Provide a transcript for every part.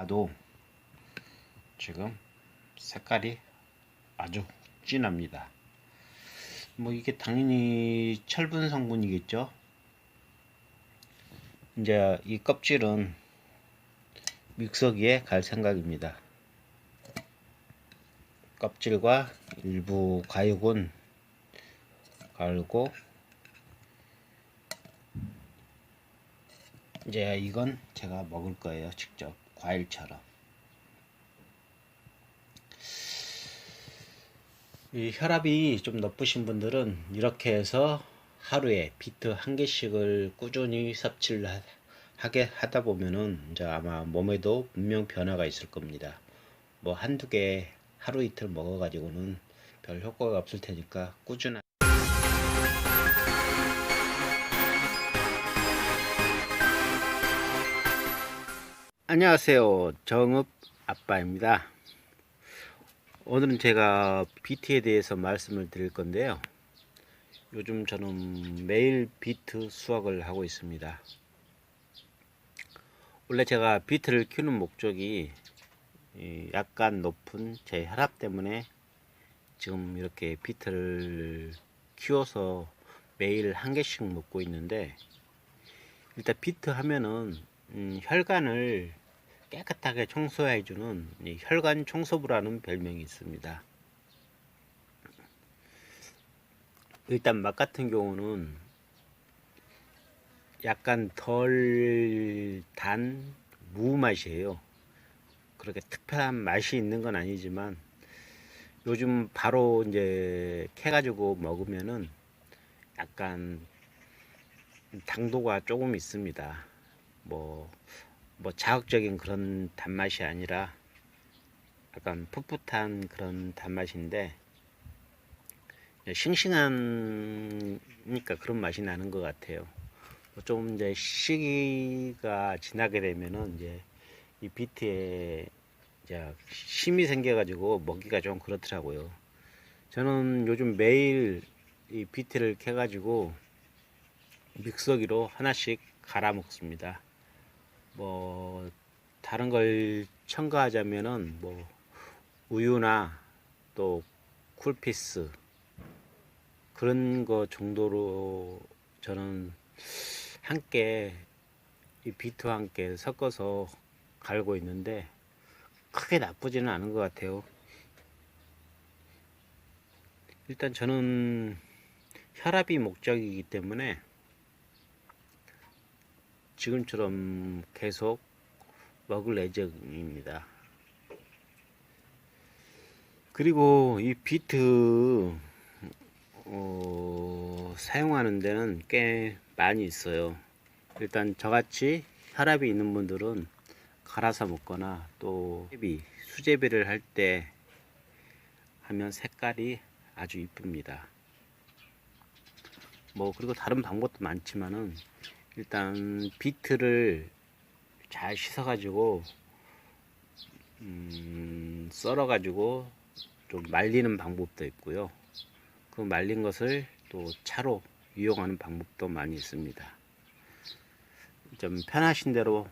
봐도 지금 색깔이 아주 진합니다. 뭐 이게 당연히 철분 성분이겠죠. 이제 이 껍질은 믹서기에 갈 생각입니다. 껍질과 일부 과육은 갈고 이제 이건 제가 먹을 거예요. 직접 과일처럼. 이 혈압이 좀 높으신 분들은 이렇게 해서 하루에 비트 한 개씩을 꾸준히 섭취를 하- 하게 하다 보면은 이제 아마 몸에도 분명 변화가 있을 겁니다. 뭐 한두 개 하루 이틀 먹어 가지고는 별 효과가 없을 테니까 꾸준한 안녕하세요. 정읍 아빠입니다. 오늘은 제가 비트에 대해서 말씀을 드릴 건데요. 요즘 저는 매일 비트 수확을 하고 있습니다. 원래 제가 비트를 키우는 목적이 이 약간 높은 제 혈압 때문에 지금 이렇게 비트를 키워서 매일 한 개씩 먹고 있는데 일단 비트 하면은 음, 혈관을 깨끗하게 청소해주는 이 혈관 청소부라는 별명이 있습니다. 일단 맛 같은 경우는 약간 덜 단 무 맛이에요. 그렇게 특별한 맛이 있는 건 아니지만 요즘 바로 이제 캐가지고 먹으면은 약간 당도가 조금 있습니다. 뭐, 뭐 자극적인 그런 단맛이 아니라 약간 풋풋한 그런 단맛인데 싱싱하니까 그런 맛이 나는 것 같아요. 뭐좀 이제 시기가 지나게 되면은 이제 이 비트에 이제 힘이 생겨가지고 먹기가 좀 그렇더라고요. 저는 요즘 매일 이 비트를 캐가지고 믹서기로 하나씩 갈아 먹습니다. 뭐 다른 걸 첨가하자면은 뭐 우유나 또 쿨피스 그런 거 정도로 저는 함께 이 비트와 함께 섞어서 갈고 있는데 크게 나쁘지는 않은 것 같아요. 일단 저는 혈압이 목적이기 때문에 지금처럼 계속 먹을 예정입니다. 그리고 이 비트 어, 사용하는 데는 꽤 많이 있어요. 일단 저같이 혈압이 있는 분들은 갈아서 먹거나 또 수제비, 수제비를 할 때 하면 색깔이 아주 이쁩니다. 뭐 그리고 다른 방법도 많지만은 일단 비트를 잘 씻어 가지고 음, 썰어 가지고 좀 말리는 방법도 있고요. 그 말린 것을 또 차로 이용하는 방법도 많이 있습니다. 좀 편하신 대로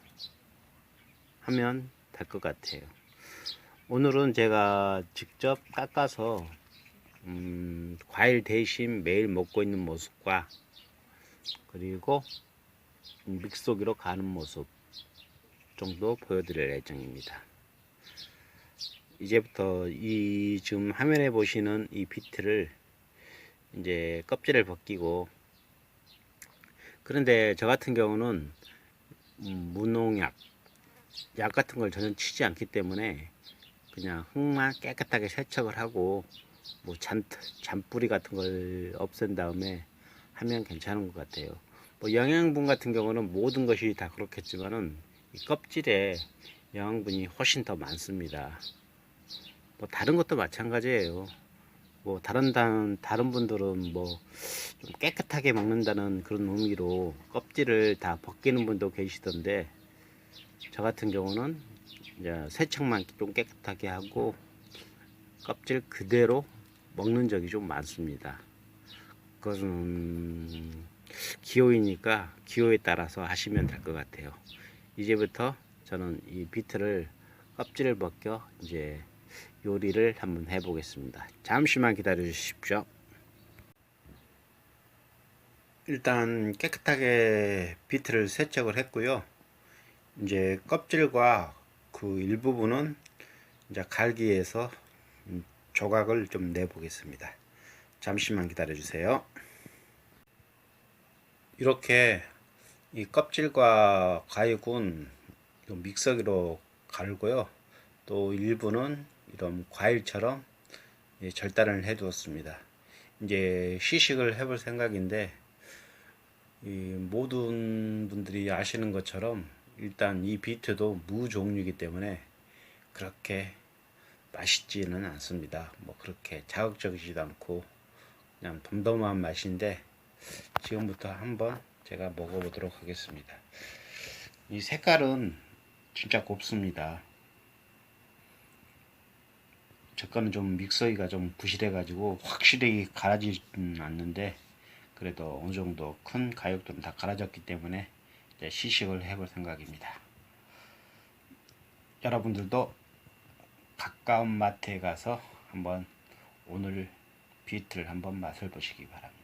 하면 될 것 같아요. 오늘은 제가 직접 깎아서 음, 과일 대신 매일 먹고 있는 모습과 그리고 믹서기로 가는 모습 정도 보여드릴 예정입니다. 이제부터 이 지금 화면에 보시는 이 비트를 이제 껍질을 벗기고 그런데 저 같은 경우는 음, 무농약 약 같은 걸 전혀 치지 않기 때문에 그냥 흙만 깨끗하게 세척을 하고 뭐 잔, 잔뿌리 같은 걸 없앤 다음에 하면 괜찮은 것 같아요. 뭐 영양분 같은 경우는 모든 것이 다 그렇겠지만은 이 껍질에 영양분이 훨씬 더 많습니다. 뭐 다른 것도 마찬가지예요. 뭐 다른 다른 다른 분들은 뭐 좀 깨끗하게 먹는다는 그런 의미로 껍질을 다 벗기는 분도 계시던데 저 같은 경우는 이제 세척만 좀 깨끗하게 하고 껍질 그대로 먹는 적이 좀 많습니다. 그것은 기호이니까 기호에 따라서 하시면 될 것 같아요. 이제부터 저는 이 비트를 껍질을 벗겨 이제 요리를 한번 해 보겠습니다. 잠시만 기다려 주십시오. 일단 깨끗하게 비트를 세척을 했고요. 이제 껍질과 그 일부분은 이제 갈기에서 음, 조각을 좀 내 보겠습니다. 잠시만 기다려 주세요. 이렇게 이 껍질과 가육은 이 믹서기로 갈고요. 또 일부는 이런 과일처럼 예, 절단을 해 두었습니다. 이제 시식을 해볼 생각인데 이 모든 분들이 아시는 것처럼 일단 이 비트도 무 종류이기 때문에 그렇게 맛있지는 않습니다. 뭐 그렇게 자극적이지도 않고 그냥 덤덤한 맛인데 지금부터 한번 제가 먹어보도록 하겠습니다. 이 색깔은 진짜 곱습니다. 저 거는 좀 믹서기가 좀 부실해가지고 확실히 갈아지는 않는데 그래도 어느 정도 큰 가육들은 다 갈아졌기 때문에 시식을 해볼 생각입니다. 여러분들도 가까운 마트에 가서 한번 오늘 비트를 한번 맛을 보시기 바랍니다.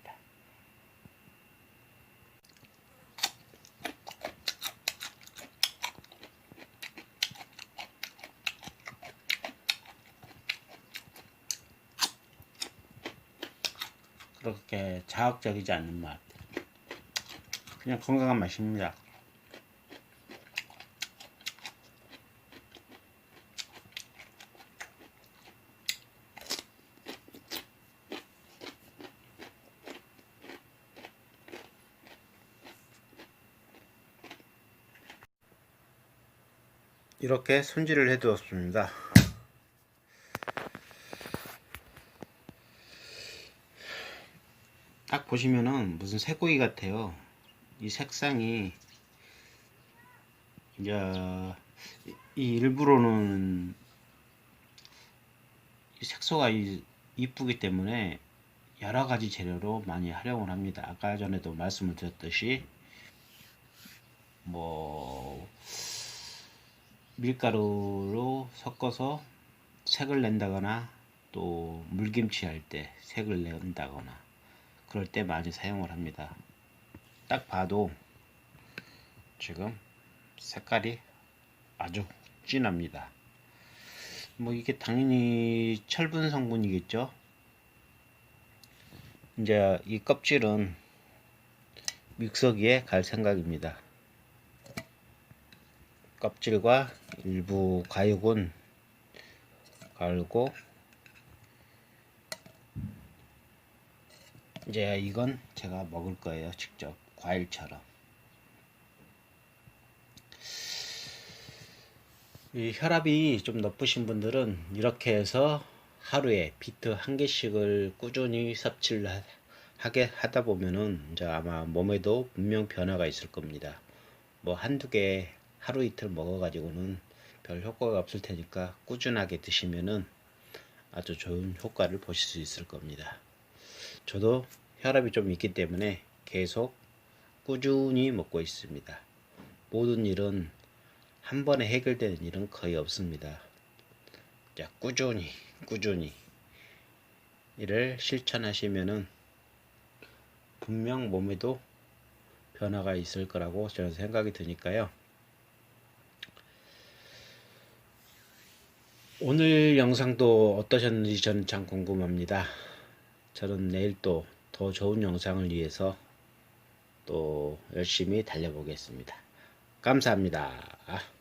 그렇게 자극적이지 않는 맛. 그냥 건강한 맛입니다. 이렇게 손질을 해 두었습니다. 딱 보시면은 무슨 쇠고기 같아요. 이 색상이 이제 이 일부러는 이 색소가 이- 이쁘기 때문에 여러 가지 재료로 많이 활용을 합니다. 아까 전에도 말씀을 드렸듯이 뭐 밀가루로 섞어서 색을 낸다거나 또 물김치 할 때 색을 낸다거나 그럴 때 많이 사용을 합니다. 딱 봐도 지금 색깔이 아주 진합니다. 뭐 이게 당연히 철분 성분이겠죠. 이제 이 껍질은 믹서기에 갈 생각입니다. 껍질과 일부 가육은 갈고 이제 이건 제가 먹을 거예요. 직접 과일처럼. 이 혈압이 좀 높으신 분들은 이렇게 해서 하루에 비트 한 개씩을 꾸준히 섭취를 하- 하게 하다 보면은 이제 아마 몸에도 분명 변화가 있을 겁니다. 뭐 한두 개 하루 이틀 먹어가지고는 별 효과가 없을 테니까 꾸준하게 드시면은 아주 좋은 효과를 보실 수 있을 겁니다. 저도 혈압이 좀 있기 때문에 계속 꾸준히 먹고 있습니다. 모든 일은 한 번에 해결되는 일은 거의 없습니다. 자, 꾸준히, 꾸준히 이를 실천하시면은 분명 몸에도 변화가 있을 거라고 저는 생각이 드니까요. 오늘 영상도 어떠셨는지 저는 참 궁금합니다. 저는 내일 또 더 좋은 영상을 위해서 또 열심히 달려보겠습니다. 감사합니다.